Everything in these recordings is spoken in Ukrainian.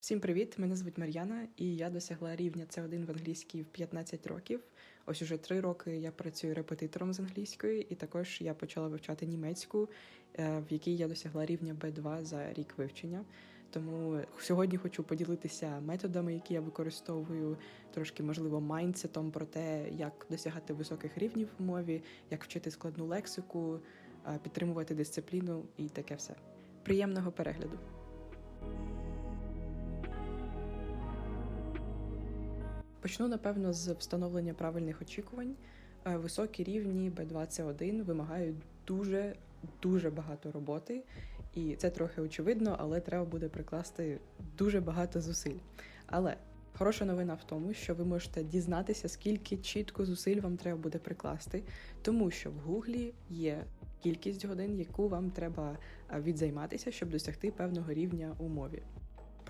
Всім привіт! Мене звуть Мар'яна, і я досягла рівня С1 в англійській в 15 років. Ось уже три роки я працюю репетитором з англійської, і також я почала вивчати німецьку, е, в якій я досягла рівня B2 за рік вивчення. Тому сьогодні хочу поділитися методами, які я використовую, трошки можливо майндсетом про те, як досягати високих рівнів в мові, як вчити складну лексику, е, підтримувати дисципліну і таке все. Приємного перегляду! Почну напевно з встановлення правильних очікувань. Е, Високі рівні B2C1 вимагають дуже дуже багато роботи, і це трохи очевидно, але треба буде прикласти дуже багато зусиль. Але хороша новина в тому, що ви можете дізнатися, скільки чітко зусиль вам треба буде прикласти, тому що в Гуглі є кількість годин, яку вам треба е, відзайматися, щоб досягти певного рівня у мові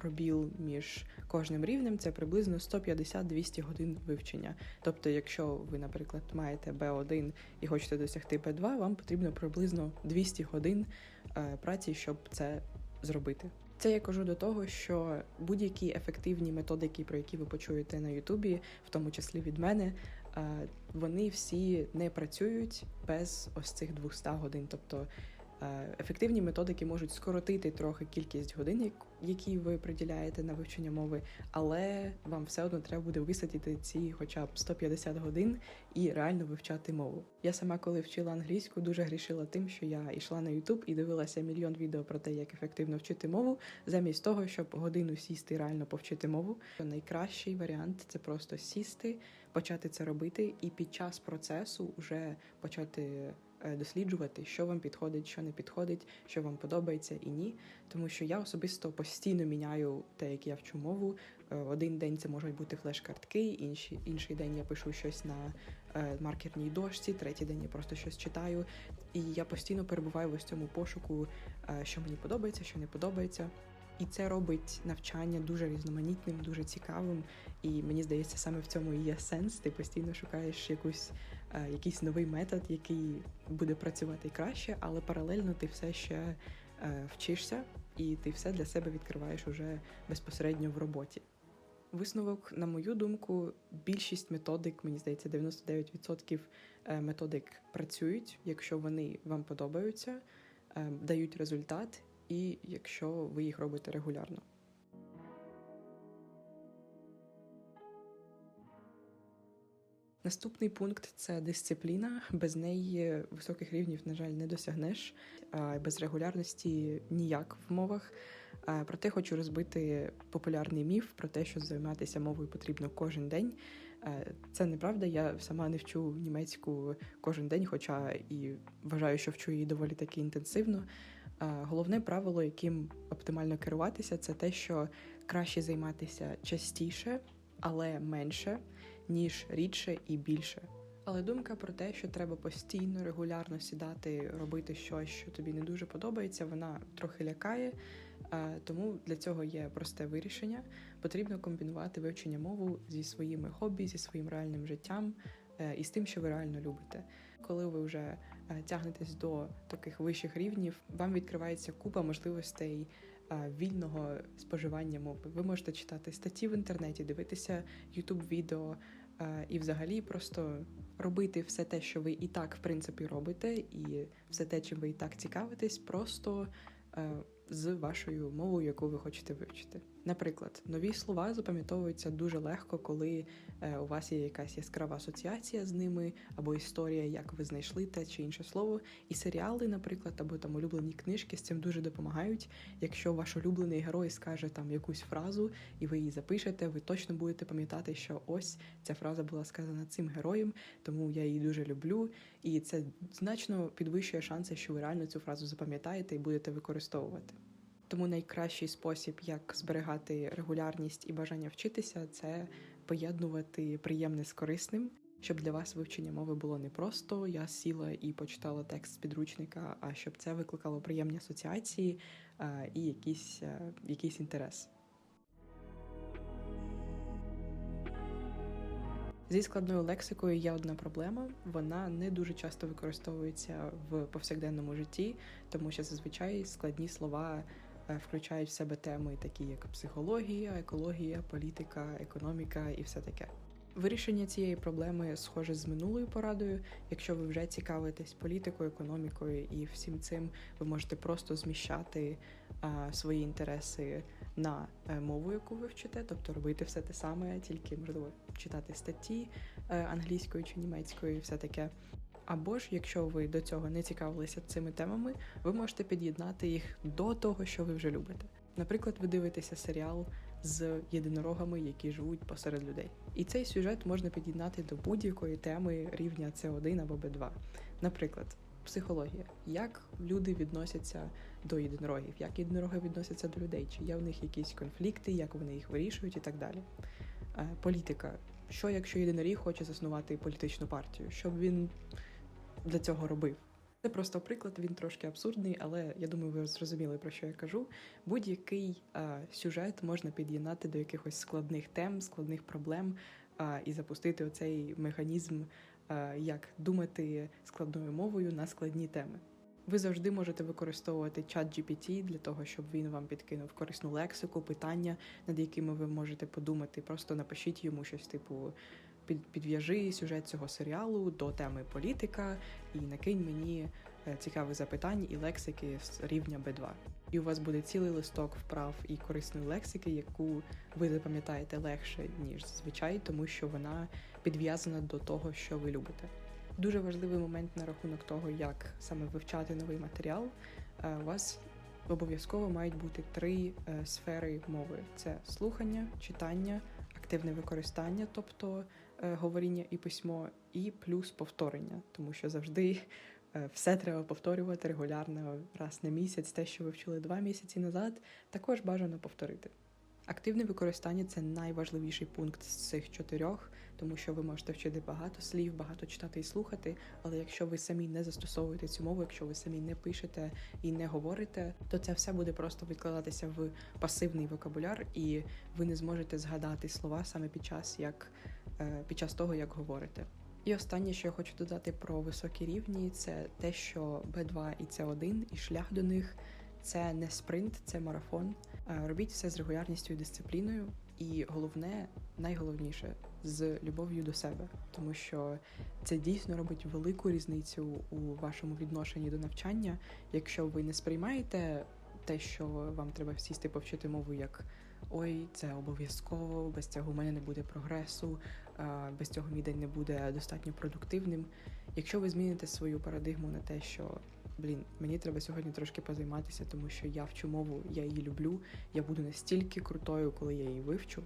пробіл між кожним рівнем це приблизно 150-200 годин вивчення. Тобто, якщо ви, наприклад, маєте B1 і хочете досягти B2, вам потрібно приблизно 200 годин е, праці, щоб це зробити. Це я кажу до того, що будь-які ефективні методики, про які ви почуєте на Ютубі, в тому числі від мене, е, вони всі не працюють без ось цих 200 годин. Тобто ефективні методики можуть скоротити трохи кількість годин, які ви приділяєте на вивчення мови, але вам все одно треба буде висадити ці, хоча б 150 годин, і реально вивчати мову. Я сама, коли вчила англійську, дуже грішила тим, що я йшла на YouTube і дивилася мільйон відео про те, як ефективно вчити мову, замість того, щоб годину сісти реально повчити мову. Найкращий варіант це просто сісти, почати це робити, і під час процесу вже почати. Е, досліджувати, що вам підходить, що не підходить, що вам подобається і ні. Тому що я особисто постійно міняю те, як я вчу мову. Е, один день це можуть бути флеш-картки, інший, інший день я пишу щось на е, маркерній дошці, третій день я просто щось читаю. І я постійно перебуваю в ось цьому пошуку, що мені подобається, що не подобається. І це робить навчання дуже різноманітним, дуже цікавим. І мені здається, саме в цьому і є сенс. Ти постійно шукаєш якусь, е, якийсь новий метод, який буде працювати краще, але паралельно ти все ще е, вчишся і ти все для себе відкриваєш уже безпосередньо в роботі. Висновок, на мою думку, більшість методик, мені здається, 99% е, методик працюють, якщо вони вам подобаються, дають результат і якщо ви їх робите регулярно. Наступний пункт це дисципліна. Без неї високих рівнів, на жаль, не досягнеш. Без регулярності ніяк в мовах. Проте хочу розбити популярний міф про те, що займатися мовою потрібно кожен день. Це неправда. Я сама не вчу німецьку кожен день, хоча і вважаю, що вчу її доволі таки інтенсивно. Головне правило, яким оптимально керуватися, це те, що краще займатися частіше, але менше, ніж рідше і більше. Але думка про те, що треба постійно, регулярно сідати, робити щось, що тобі не дуже подобається, вона трохи лякає. Тому для цього є просте вирішення. Потрібно комбінувати вивчення мову зі своїми хобі, зі своїм реальним життям. Е, і з тим, що ви реально любите. Коли ви вже е, тягнетесь до таких вищих рівнів, вам відкривається купа можливостей е, вільного споживання мови. Ви можете читати статті в інтернеті, дивитися youtube відео і взагалі просто робити все те, що ви і так в принципі робите, і все те, чим ви і так цікавитесь, просто з вашою мовою, яку ви хочете вивчити. Наприклад, нові слова запам'ятовуються дуже легко, коли е, у вас є якась яскрава асоціація з ними, або історія, як ви знайшли те чи інше слово. І серіали, наприклад, або там улюблені книжки з цим дуже допомагають. Якщо ваш улюблений герой скаже там якусь фразу, і ви її запишете, ви точно будете пам'ятати, що ось ця фраза була сказана цим героєм, тому я її дуже люблю. І це значно підвищує шанси, що ви реально цю фразу запам'ятаєте і будете використовувати. Тому найкращий спосіб, як зберігати регулярність і бажання вчитися, це поєднувати приємне з корисним, щоб для вас вивчення мови було не просто я сіла і почитала текст з підручника, а щоб це викликало приємні асоціації а, і якийсь, а, якийсь інтерес. Зі складною лексикою є одна проблема. Вона не дуже часто використовується в повсякденному житті, тому що зазвичай складні слова е, включають в себе теми, такі як психологія, екологія, політика, економіка і все таке. Вирішення цієї проблеми схоже з минулою порадою. Якщо ви вже цікавитесь політикою, економікою і всім цим, ви можете просто зміщати а, свої інтереси на е, мову, яку ви вчите, тобто робити все те саме, тільки можливо читати статті е, англійською чи німецькою, і все таке. Або ж, якщо ви до цього не цікавилися цими темами, ви можете під'єднати їх до того, що ви вже любите. Наприклад, ви дивитеся серіал з єдинорогами, які живуть посеред людей. І цей сюжет можна під'єднати до будь-якої теми рівня С1 або Б2. Наприклад, психологія. Як люди відносяться до єдинорогів, як єдинороги відносяться до людей, чи є в них якісь конфлікти, як вони їх вирішують і так далі. Е, Політика. Що якщо єдиноріг хоче заснувати політичну партію? Що б він для цього робив? Це просто приклад, він трошки абсурдний, але я думаю, ви зрозуміли про що я кажу. Будь-який е, сюжет можна під'єднати до якихось складних тем, складних проблем е, і запустити оцей механізм, е, як думати складною мовою на складні теми. Ви завжди можете використовувати чат GPT для того, щоб він вам підкинув корисну лексику, питання, над якими ви можете подумати. Просто напишіть йому щось типу. Під, підв'яжи сюжет цього серіалу до теми політика і накинь мені е, цікавих запитань і лексики з рівня B2. І у вас буде цілий листок вправ і корисної лексики, яку ви запам'ятаєте легше, ніж зазвичай, тому що вона підв'язана до того, що ви любите. Дуже важливий момент на рахунок того, як саме вивчати новий матеріал. Е, У вас обов'язково мають бути три е, сфери мови: це слухання, читання, активне використання, тобто говоріння і письмо, і плюс повторення, тому що завжди е, все треба повторювати регулярно раз на місяць. Те, що ви вчили два місяці назад, також бажано повторити. Активне використання це найважливіший пункт з цих чотирьох, тому що ви можете вчити багато слів, багато читати і слухати. Але якщо ви самі не застосовуєте цю мову, якщо ви самі не пишете і не говорите, то це все буде просто відкладатися в пасивний вокабуляр, і ви не зможете згадати слова саме під час як е, під час того, як говорите. І останнє, що я хочу додати про високі рівні, це те, що B2 і C1, і шлях до них це не спринт, це марафон. Е, Робіть все з регулярністю і дисципліною, і головне, найголовніше з любов'ю до себе, тому що це дійсно робить велику різницю у вашому відношенні до навчання, якщо ви не сприймаєте те, що вам треба сісти повчити мову як. Ой, це обов'язково, без цього в мене не буде прогресу, без цього мій день не буде достатньо продуктивним. Якщо ви зміните свою парадигму на те, що блін, мені треба сьогодні трошки позайматися, тому що я вчу мову, я її люблю, я буду настільки крутою, коли я її вивчу,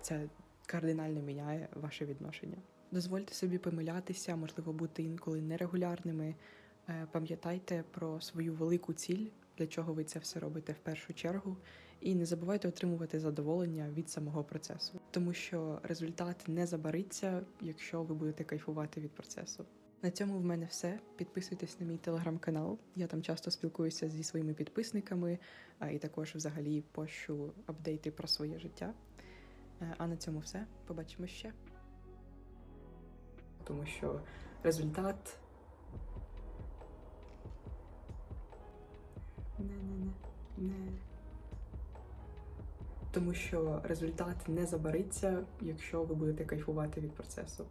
це кардинально міняє ваше відношення. Дозвольте собі помилятися, можливо, бути інколи нерегулярними. Е, Пам'ятайте про свою велику ціль, для чого ви це все робите в першу чергу, і не забувайте отримувати задоволення від самого процесу, тому що результат не забариться, якщо ви будете кайфувати від процесу. На цьому в мене все. Підписуйтесь на мій телеграм-канал. Я там часто спілкуюся зі своїми підписниками і також взагалі пощу апдейти про своє життя. Е, А на цьому все. Побачимо ще. Тому що результат. Не-не-не. Не. Тому що результат не забариться, якщо ви будете кайфувати від процесу.